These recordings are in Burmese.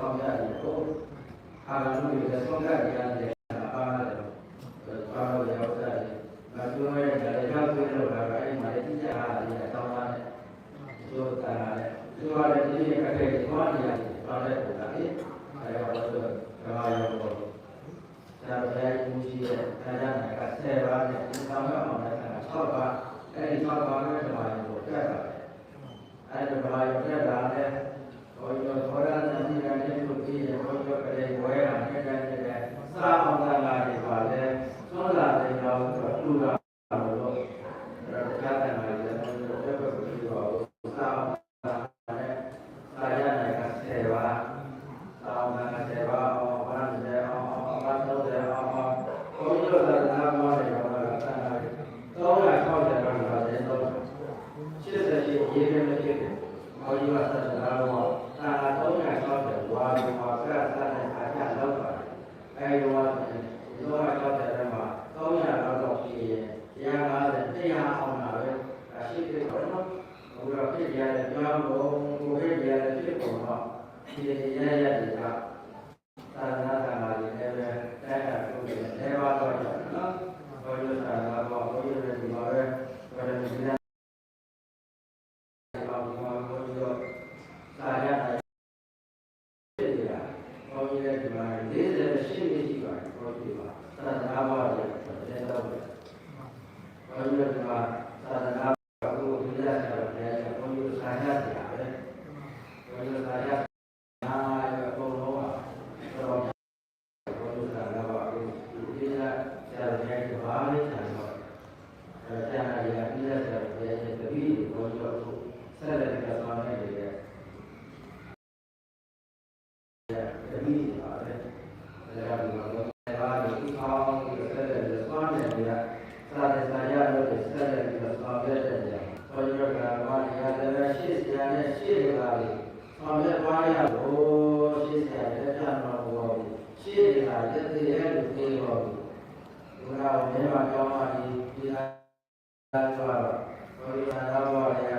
ဆောင်ရတယ်ကိုအာရုံတွေလည်းဆုံးကပ်ရတယ်အားရတယ်ဘာလို့ရောက်တယ်မပြောရတဲ့လည်းကြောက်ပြီးတော့လာအဲ့မှာတိကျအားရတောင်းရတယ်ပြောတာလည်းပြောရတဲ့ဒီကတည်းကဘာနေရပါလဲဆိုတာလေအဲ့တော့ဘာလို့ဘာရောသာဘယ်ကိုရှိတဲ့ခန္ဓာက10ပါးနဲ့ဒီဆောင်ရအောင်လည်း6ပါးအဲ့ဒီ6ပါးနဲ့ဓမ္မကိုပြတ်ပါတယ်အဲ့ဒီဓမ္မကိုပြတ်တာလည်းဘုရားသောရဏတိကလည်းသူကြည့်ရဘုရားကလေးဝဲတာနဲ့တဲ့တဲ့စာအောင်တာလာတွေပါလဲသွန်လာတဲ့ကြောင့်သူကလို့တော့ကြားတယ်မှာလည်းဘုရားတက်ဖို့ပြီးတော့စာအောင်တာနဲ့စာရနိုင်က10ပါးစာအောင်တာ10ပါးအောင်ဘာလို့လဲအောင်ဘာလို့လဲအောင်ဘုရားသာသနာ့ဘောတွေတော့သာသနာ့360တော့ပါတယ်တော့80ရှိရေးရမယ်ဖြစ်တယ်။ဘောကြီးကသတ္တနာတော့သာ360ဝါဒီမှာ ကသတ္တနာအကြလောက်ပါတယ်။အဲဒီတော့360ထဲမှာ300လောက်တော့ရှိရင်150 100အောင်တာပဲ။ရှိတယ်ပေါ့နော်။ဘုရားဖြစ်ရတဲ့ကြောင်းကိုကိုဖြစ်ရတဲ့ဖြစ်ပုံတော့ဒီရရတဲ့ကသာသနာ့ဓမ္မတွေလည်းပဲတိုက်တာပြုတယ်။အဲပါတော့နော်။ဘောကြီးသာသာဘောဘုရားရဲ့ဒီမှာပဲဘယ်လိုလဲပါဘုရားဘုရားသာရတာဖြစ်နေတာဘုရားရဲ့ဒီမှာ48နှစ်ရှိပါတယ်ဘုရားပါ သာသနာ့ဘောရဲ့တဲ့တော့ဘုရားဒီမှာသာသနာ့ဘောကိုဒီလက်ဆက်တယ်ဘုရားဆာရတာပဲဘုရားဆာရနာရဘုံလုံးကတော့ဘုရားဆာရပါဘူးဒီလက်ဆက်တဲ့ဘာလေးဆာတော့အဲဆရာကြီးကဒီလက်ဆက်တဲ့တပည့်ကိုဘုရားဆက်လက်ကြဆောင်နေတယ်တပည့်ပါတယ်ဒါကဒီမှာဘာလို့ဒီအောင်းဒီဆက်လက်သွားနေတယ်သာသနာရလို့ဆက်လက်ပြီးတော့ဆောင်ရွက်တဲ့နေရာဘုရားကဘာရလည်းရှေ့ဆရာနဲ့ရှေ့ကလေးဆောင်ရွက်သွားရလို့ရှေ့ဆရာလက်ထမှာဘောရှေ့ကလက်သေးရဲ့လူသေးဘောဘုရားမြတ်မှာကြောင်းပါဒီဒီလာသွားတော့ဘုရားသာဘောရကာ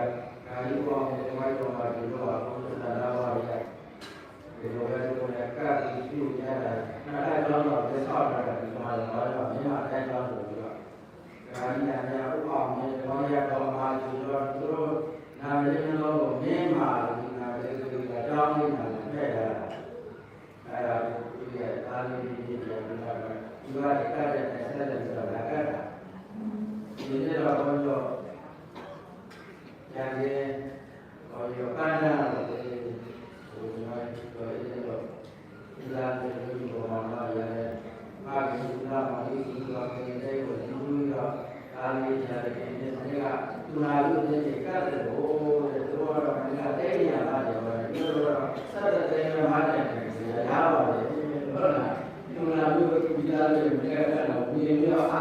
ယဘောဒီမိုက်တော်မှာဒီလိုပါဘုရားသာဘောရဒီလိုပဲဒီလိုနဲ့ကပ်ပြီးပြုရတာအဲ့ဒါတော့တော့ဆောက်တာဒီမှာ တော့မြတ်မှာအဲ့ဒါဆိုပြီးတော့ဒါရီယာညာဥပအောင်မြေဘောရတော်မှာဒီတော့သူတို့နာမည်နှလုံးကိုမင်းမာဒီနာမည်ကိုအကြောင်းလေးနာနဲ့ဖဲ့ရတာအဲဒါဒီရဲ့သာလီဒီပြောတာကဒီကတတ်တဲ့ဆက်တဲ့ဆိုတော့လာကတာဒီနေ့တော့ဘုန်းတော်ရန်ရဲ့ဟောရကန္နာလို့ဒီလိုမျိုးပြောရတော့ဒီလာတဲ့ဒီဘောမှာရရဲ့မာဂိနာမာဂိဒီကောတဲ့တဲ့ကိုဒီလိုတော့ အာမေချာတဲ့ဒီနေ့ကသူနာလို့တဲ့ကတ်တယ်ဟိုတဲ့သူကတော့ဒီကတဲ့ရတာတယ်ပဲဒီလိုတော့ ဆက်တဲ့တဲ့မှာတဲ့ဒီရပါပါတယ်ဟုတ်လားသူနာလို့ဒီလာလို့မကဲတော့ဒီလိုအားကြတယ်အဲဒီကဆက်တဲ့တဲ့ရောက်တဲ့ဆိုတာတော့မာတဲ့